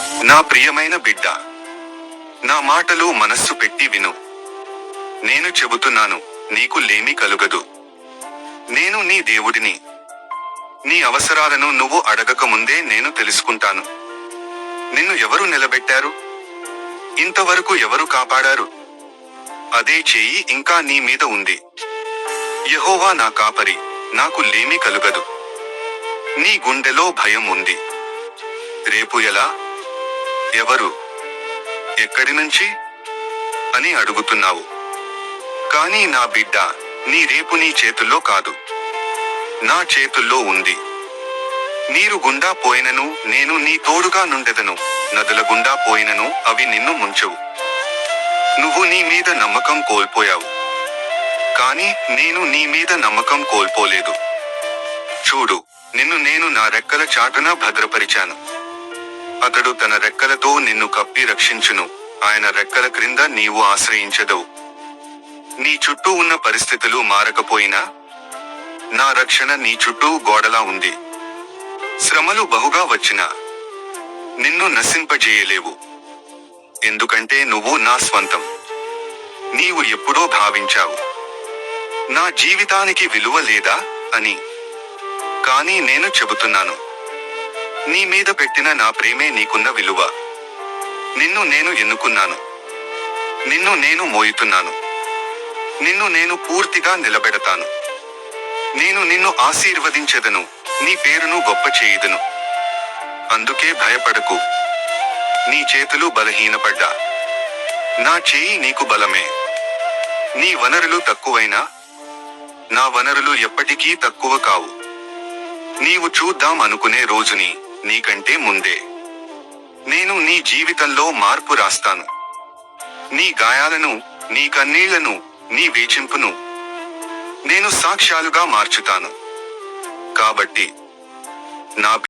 నా ప్రియమైన బిడ్డ నా మాటలు మనస్సు పెట్టి విను. నేను చెబుతున్నాను నీకు లేమి కలుగదు. నేను నీ దేవుడిని. నీ అవసరాలను నువ్వు అడగక ముందే నేను తెలుసుకుంటాను. నిన్ను ఎవరు నిలబెట్టారు? ఇంతవరకు ఎవరు కాపాడారు? అదే చేయి ఇంకా నీ మీద ఉంది. యహోవా నా కాపరి నాకు లేమి కలుగదు. నీ గుండెలో భయం ఉంది. రేపు ఎలా? ఎవరు? ఎక్కడి నుంచి? అని అడుగుతున్నావు. కానీ నా బిడ్డ నీ రేపు నీ చేతుల్లో కాదు. నా చేతుల్లో ఉంది. నీరు గుండా పోయినను నేను నీ తోడుగా నుండెదను. నదుల గుండా పోయినను అవి నిన్ను ముంచవు. నువ్వు నీ మీద నమ్మకం కోల్పోయావు. కానీ నేను నీ మీద నమ్మకం కోల్పోలేదు. చూడు నిన్ను నేను నా రెక్కల చాటున భద్రపరిచాను. అతడు తన రెక్కలతో నిన్ను కప్పి రక్షించును. ఆయన రెక్కల క్రింద నీవు ఆశ్రయించదవు. నీ చుట్టూ ఉన్న పరిస్థితులు మారకపోయినా నా రక్షణ నీ చుట్టూ గోడలా ఉంది. శ్రమలు బహుగా వచ్చినా నిన్ను నశింపజేయలేవు. ఎందుకంటే నువ్వు నా స్వంతం. నీవు ఎప్పుడో భావించావు. నా జీవితానికి విలువ లేదా అని. కానీ నేను చెబుతున్నాను. నీ మీద పెట్టిన నా ప్రేమే నీకున్న విలువ. నిన్ను నేను ఎన్నుకున్నాను. నిన్ను నేను మోయుతున్నాను. నిన్ను నేను పూర్తిగా నిలబెడతాను. నేను నిన్ను ఆశీర్వదించెదను. నీ పేరును గొప్ప చేయుదును. అందుకే భయపడకు. నీ చేతులు బలహీనపడ్డా. నా చేయి నీకు బలమే. నీ వనరులు తక్కువైనా నా వనరులు ఎప్పటికీ తక్కువ కావు. నీవు చూద్దాం అనుకునే రోజుని. నీకంటే ముందే. నేను నీ జీవితంలో మార్పు రాస్తాను. నీ గాయాలను నీ కన్నీళ్ళను నీ వేచింపును నేను సాక్ష్యాలుగా మార్చుతాను. కాబట్టి నా